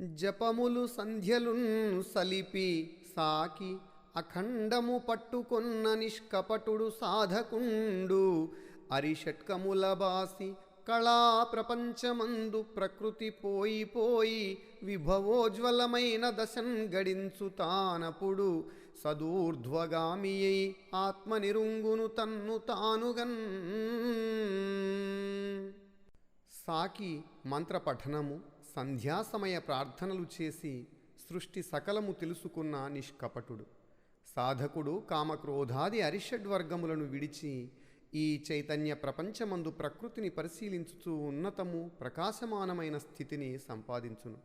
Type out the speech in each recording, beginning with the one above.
జపములు సంధ్యలున్ సలిపి సాకి అఖండము పట్టుకొన్న నిష్కపటుడు సాధకుండు. అరిషట్కముల బాసి కళా ప్రపంచమందు ప్రకృతి పోయి పోయి విభవోజ్వలమైన దశన్ గడించు తానపుడు. ఆత్మనిరుంగును అయి తన్ను తానుగన్. సాకి మంత్రపఠనము సంధ్యాసమయ ప్రార్థనలు చేసి సృష్టి సకలము తెలుసుకున్న నిష్కపటుడు. సాధకుడు కామక్రోధాది అరిషడ్వర్గములను విడిచి ఈ చైతన్య ప్రపంచమందు ప్రకృతిని పరిశీలించుతూ ఉన్నతము ప్రకాశమానమైన స్థితిని సంపాదించును.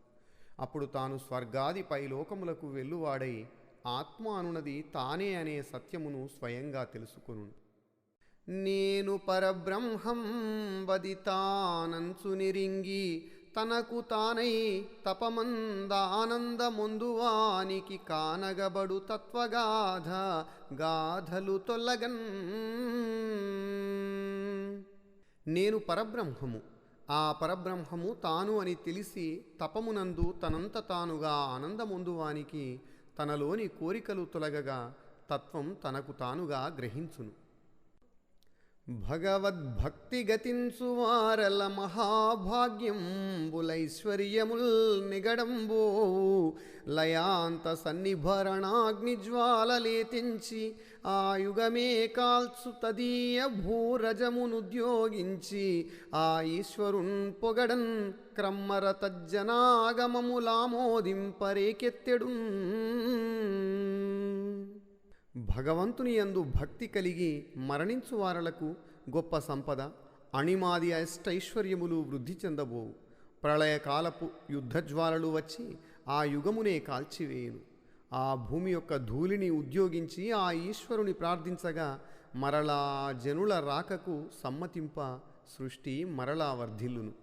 అప్పుడు తాను స్వర్గాది పైలోకములకు వెల్లువాడై ఆత్మ అనునది తానే అనే సత్యమును స్వయంగా తెలుసుకును. నేను పరబ్రహ్మం వదితానంచు నిరింగి తనకు తానై తపమందానందముందువానికి కానగబడు తత్వగాధ గాధలు తొల్లగన్ నేను పరబ్రహ్మము. ఆ పరబ్రహ్మము తాను అని తెలిసి తపమునందు తనంత తానుగా ఆనందముందువానికి తనలోని కోరికలు తొలగగా తత్వం తనకు తానుగా గ్రహించును. భగవద్భక్తి గతించు మహాభాగ్యంబులైశ్వర్యముల్ నిగడంబో లయాంత సన్నిభరణాగ్నిజ్వాలలేతించి ఆ యుగమే కాల్చు తదీయ భూరజమునుద్యోగించి ఆ ఈశ్వరున్ పొగడన్ క్రమ్మర తజ్జనాగమములామోదింపరేకెత్తెడు భగవంతుని యందు భక్తి కలిగి మరణించు వారలకు గొప్ప సంపద అణిమాది అష్టైశ్వర్యములు వృద్ధి చెందబోవు ప్రళయకాలపు యుద్ధజ్వాలలు వచ్చి ఆ యుగమునే కాల్చివేయును. ఆ భూమి యొక్క ధూళిని ఉద్యోగించి ఆ ఈశ్వరుని ప్రార్థించగా మరలా జనుల రాకకు సమ్మతింప సృష్టి మరలా వర్ధిల్లును.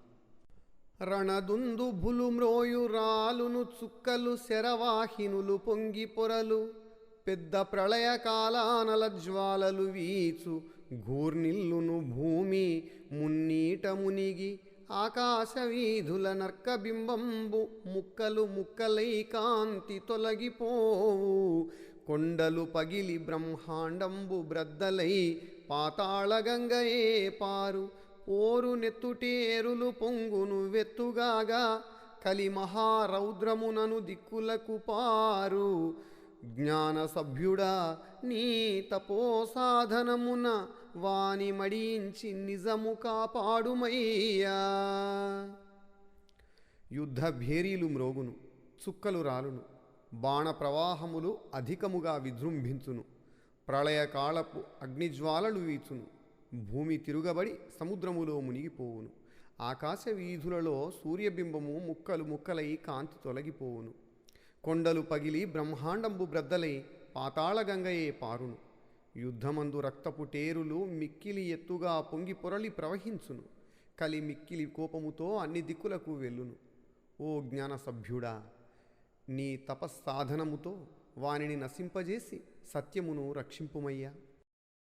రణదుందు భులు మ్రోయురాలును చుక్కలు శరవాహినులు పొంగి పొరలు. పెద్ద ప్రళయకాలానల జ్వాలలు వీచు ఘూర్నిల్లును భూమి మున్నీట మునిగి ఆకాశ వీధుల నర్కబింబంబు ముక్కలు ముక్కలై కాంతి తొలగిపోవు. కొండలు పగిలి బ్రహ్మాండంబు బ్రద్దలై పాతాళగంగయే పారు. పోరు నెత్తుటేరులు పొంగును వెత్తుగాగా కలి మహారౌద్రమునను దిక్కులకు పారు. జ్ఞాన సభ్యుడా నీ తపోసాధనమున వాని మడించి నిజము కాపాడుమయ్యా. యుద్ధ భేరీలు మ్రోగును చుక్కలు రాలును బాణ ప్రవాహములు అధికముగా విజృంభించును ప్రళయకాలపు అగ్నిజ్వాలలు వీచును భూమి తిరుగబడి సముద్రములో మునిగిపోవును ఆకాశ వీధులలో సూర్యబింబము ముక్కలు ముక్కలై కాంతి తొలగిపోవును కొండలు పగిలి బ్రహ్మాండంబు బ్రద్దలై పాతాళగంగయే పారును. యుద్ధమందు రక్తపు టేరులు మిక్కిలి ఎత్తుగా పొంగి పొరలి ప్రవహించును. కలి మిక్కిలి కోపముతో అన్ని దిక్కులకు వెళ్ళును. ఓ జ్ఞాన సభ్యుడా నీ తపస్సాధనముతో వానిని నశింపజేసి సత్యమును రక్షింపుమయ్యా.